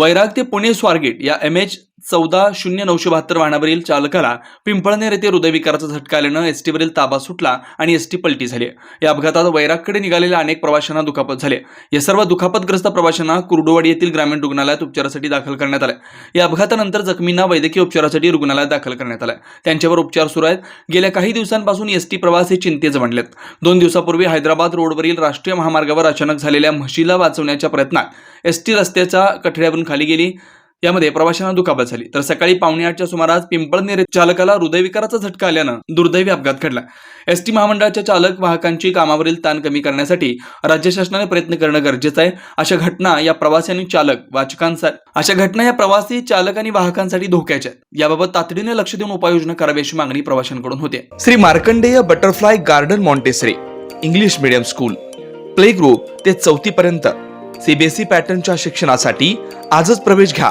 वैराग ते पुणे स्वारगेट या M H चौदा शून्य नऊशे बहात्तर वाहनावरील चालकाला पिंपळनेर येथे हृदयविकाराचा झटका आल्यानं एसटीवरील ताबा सुटला आणि एस टी पलटी झाली. या अपघातात वैरागकडे निघालेल्या अनेक प्रवाशांना दुखापत झाले. या सर्व दुखापतग्रस्त प्रवाशांना कुर्डुवाडी येथील ग्रामीण रुग्णालयात उपचारासाठी दाखल करण्यात आलं. या अपघातानंतर जखमींना वैद्यकीय उपचारासाठी रुग्णालयात दाखल करण्यात आलं. त्यांच्यावर उपचार सुरू आहेत. गेल्या काही दिवसांपासून एस टी प्रवास हे चिंतेचं बनलेत दोन दिवसापूर्वी हैदराबाद रोडवरील राष्ट्रीय महामार्गावर अचानक झालेल्या म्हशीला वाचवण्याच्या प्रयत्नात एस टी रस्त्याच्या कठड्यावरून खाली गेली. यामध्ये प्रवाशांना दुखापत झाली. तर सकाळी पावणे आठच्या सुमारास पिंपळनेर चालकाला हृदयविकाराचा झटका आल्यानं दुर्दैवी अपघात घडला. एसटी महामंडळाच्या चालक वाहकांची कामावरील ताण कमी करण्यासाठी राज्य शासनाने प्रयत्न करणं गरजेचं आहे. अशा घटना या प्रवासी आणि चालक वाचकांसाठी अशा घटना या प्रवासी चालक आणि वाहकांसाठी धोक्याच्या आहेत. याबाबत तातडीने लक्ष देऊन उपाययोजना करावी अशी मागणी प्रवाशांकडून होते. Shri Markandey butterfly garden Montessori English medium school play group ते चौथी पर्यंत सीबीएसई पॅटर्नच्या शिक्षणासाठी आजच प्रवेश घ्या.